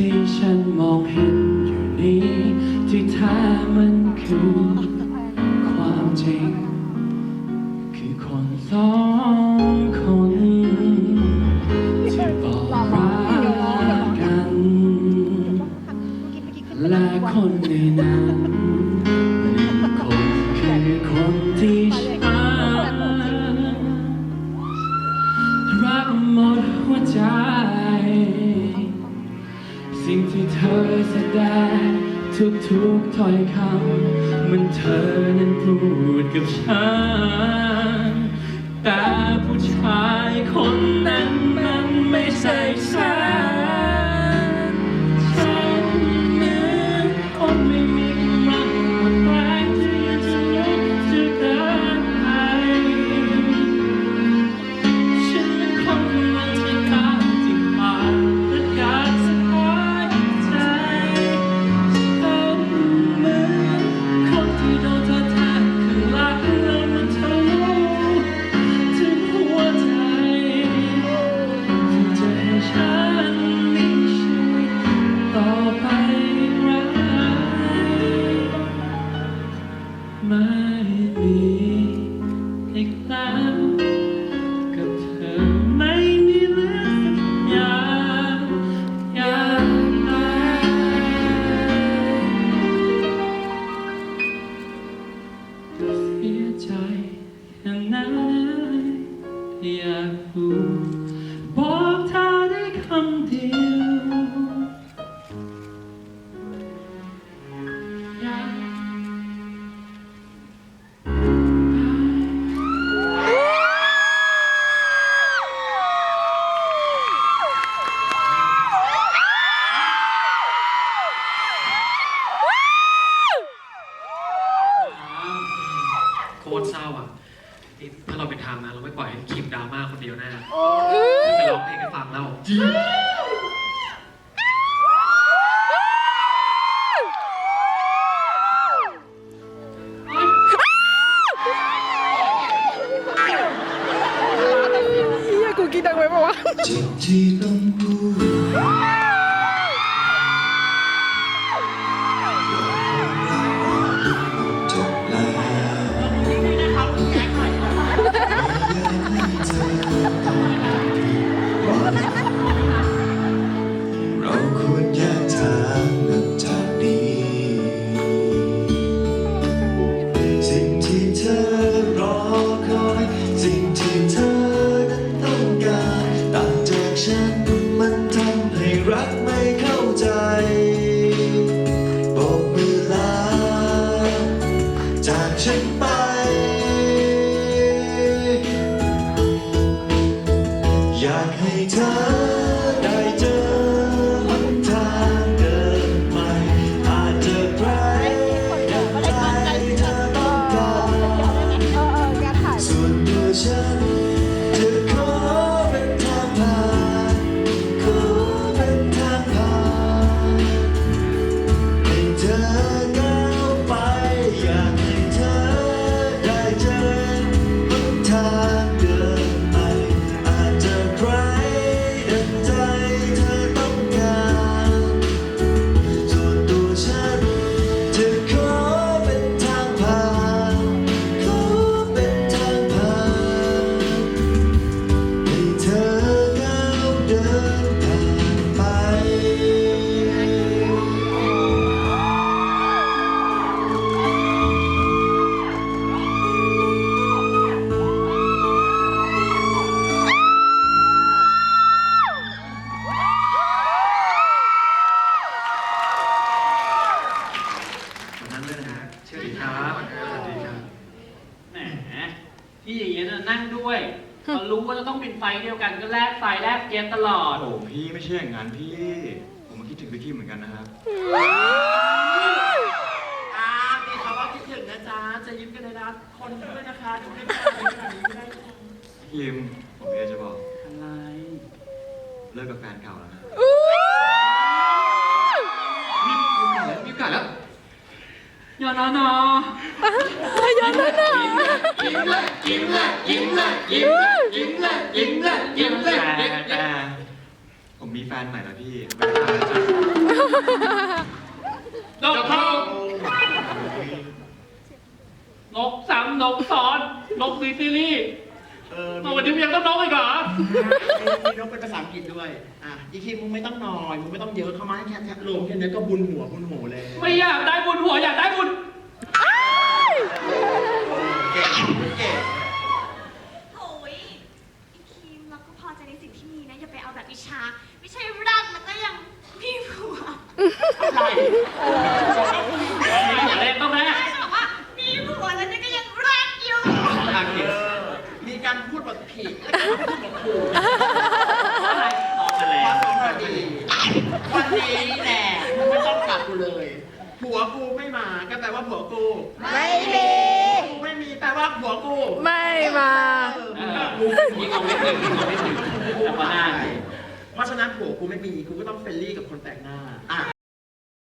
ที่ฉันมองเห็นอยู่นี้ ที่แท้มันคือความจริง คือคนสอง เธอแสดงทุกๆถ้อยคำมันเธอนั้นพูดกับฉัน ใจอย่างนั้นอยากพูดบอกเธอได้คำเดียวอยาก ทางนะเราไม่ปล่อยให้คิมดราม่าคนเดียวแน่ไปร้องเพลงให้ฟังแล้วจริงเฮียกูกินดังไปปะวะจุดที่ต้องพู จะต้องเป็นไฟเดียวกันก็แลกไฟแลกเกมตลอด โอ้พี่ไม่ใช่อย่างนั้นพี่ ผมก็คิดถึงพี่คิมเหมือนกันนะครับ อ่ามีคำว่าคิดถึงนะจ๊ะ จะยิ้มกันเลยนะ คนด้วยนะคะดูไม่ได้ขนาดนี้ไม่ได้ค่ะพี่คิมผมมีอะไรจะบอก อะไร เลิกกับแฟนเก่าแล้วนะ มีโอกาสแล้วมีโอกาสแล้ว ยอนอนอ Ya no no. ยิ้มเลยยิ้มเลยยิ้มเลยยิ้มเลยยิ้มเลยยิ้มเลยยิ้มเลยแต่ยิ้มเลยแต่ผมมีแฟนใหม่แล้วพี่นกทองนกซ้ำนกซ้อน นกซีซีรีส์ เออมาวันนี้มึงยังต้องนกอีกเหรอมีนกเป็นภาษาอังกฤษด้วย อะอีกทีมึงไม่ต้องนอยมึงไม่ต้องเยอะเข้ามาให้แค่แทบลงแค่นี้ก็บุญหัวบุญโหเลยไม่อยากได้บุญหัวอยากได้บุญเก่งเก่งโอ้ยอีคิมเราก็พอใจในสิ่งที่มีนะ อย่าไปเอาแบบอิชา ไม่ใช่รักแล้วก็ยังมีผัวอะไร ออมาแล้ความดีวันนี้แหละไม่ต้องกลับกูเลย ผัวกูไม่มาก็แปลว่าผัวกูไม่มี กูไม่มีแปลว่าผัวกูไม่มา เออเอมึงอก็ยิงเอาไม่ถึงยิงเอาไม่ถึงแต่ว่าได้เพราะฉะนั้นผัวกูไม่มีกูก็ต้องเฟรนลี่กับคนแปลกหน้าอะ